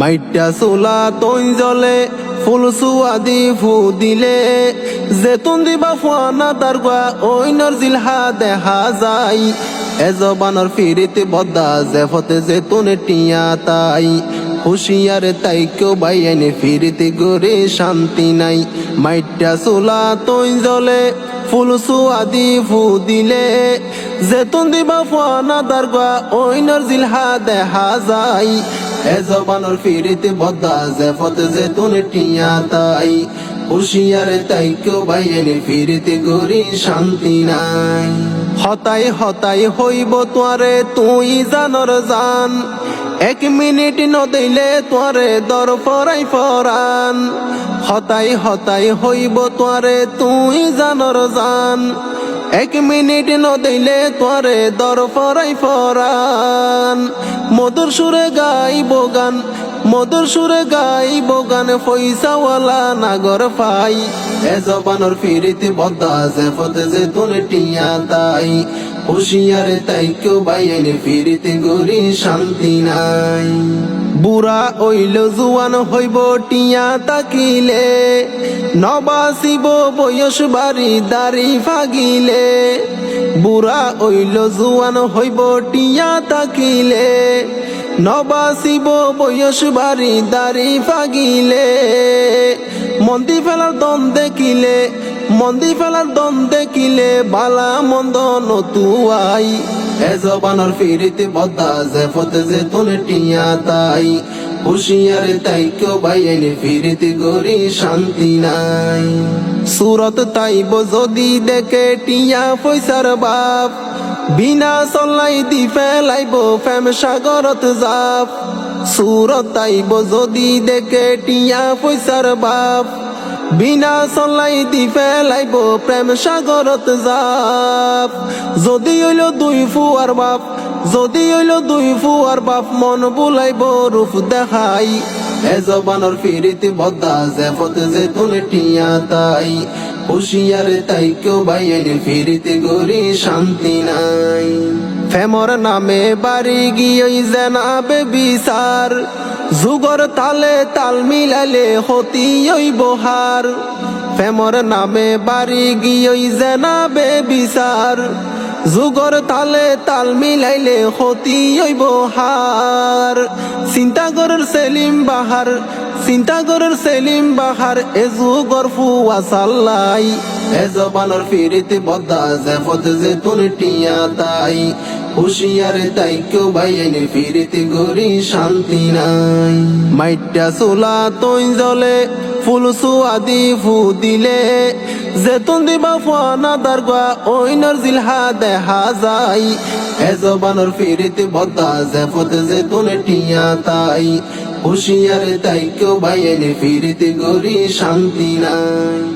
মাইটা চোলা তৈ জলে ফুল সুয়াদি ফু দিলে। জেতুন দিবা ফুয়ানা দারগা ওইনর জিলহা দেখা যায়। এজবানর ফিরিতে বদ্দা জেফতে জেতুনে টিয়া তাই। হুশিয়ার তাই কেউ বাইনে ফিরিতে গরে শান্তি নাই? মাইটা চোলা তৈ জলে ফুল সুয়াদি ফু দিলে। জেতুন দিবা ফুয়ানা দারগা ওইনর জিলহা দেখা যায়। এ জবানোর ফিরিতে বদ্দা জেফত জেতুন টিয়া তাই। হুশিয়ার তাই কেউ বাইনে ফিরিতে গরি শান্তি নাই। হতাই হতাই হইব তোয়ারে তুই জানর জান। এক মিনিট নদিলে তোয়ারে দর ফরাই ফরান। হতাই হতাই হইব তোয়ারে তুই জানর জান। এক মিনিট নদিলে তোরে দর ফরাই ফরান। মধুর সুরে গাইব গান, মধুর সুরে গাইব গান পয়সাওয়ালা নাগর পাই। এ জবানোর ফিরিতে বদ্দা যে ফতে যে তুনে টিয়া তাই। হুশিয়ারে তাই কেউ বাইনে ফিরিতে গরি শান্তি নাই। বুড়া ওইল জুয়ান হইব টিয়া তাকিলে, নবাসিব বয়স বাড়ি দাড়ি ফাগিলে বুড়া ওইল জুয়ান হইব টিয়া তাকিলে, নবাসিব বয়স বাড়ি দাড়ি ফাগিলে মন্দি ফেলার দম দেখিলে, মন্দি ফেলার দম দেখিলে, বালা মন্দ নতুয়াই এ জবানোর ফিরিতে বদ্দা যে ফতে যে তুলে টিয়া তাই। হুশিয়ার তাই কেউ বাইনে ফিরিতে গরি শান্তি নাই? সুরত তাইব যদি দেখে টিয়া পয়সার বাপ, বিনা চলাই দি ফেলাইব ফেম সাগরত জাপ। সুরত তাইব যদি দেখে টিয়া পয়সার বাপ বিনা চলাই দি ফেলাইব প্রেম সাগরত যাপ যদি হইল দুই ফুয়ার বাপ, যদি হইল দুই ফুয়ার বাপ, মন বুলাইব রূপ দেখাই। এ জবানোর ফিরিতে বদ্দা জেফতে যে তুলে টিয়া তাই। হুশিয়ার তাই কেউ বাইনে ফিরিতে গরি শান্তি নাই? ফেমর নামে বাড়ি গিয়ে জেনাবে বিচার যুগর তালে তাল মিলালে হতি ওই বহার। ফেমর নামে বাড়ি গিয়ে জেনাবে বিচার যুগর তালে তাল মিলাইলে হতি ওই বহার। চিন্তা করার সেলিম বাহার চিন্তা করার সেলিম বাহার এজু গরফু ওয়াসাল্লাই সাল্লাই। বানর জবানোর ফিরিতে বদ্দা জেফত যে তুনি টিয়া তাই। হুশিয়ার তাই কেউ বাইনে ফিরিতে গরি শান্তি নাই। মাইটা চোলা তৈ জলে, ফুল সুয়াদি ফু দিলে। জেতুন দিবা ফানা দারগা ওইনর জিলহা দেখা যায়। এ জবানোর ফিরিতে বদ্দা জেফতে জেতুন টিয়া তাই। হুশিয়ার তাই কেউ বাইনে ফিরিতে গরি শান্তি নাই।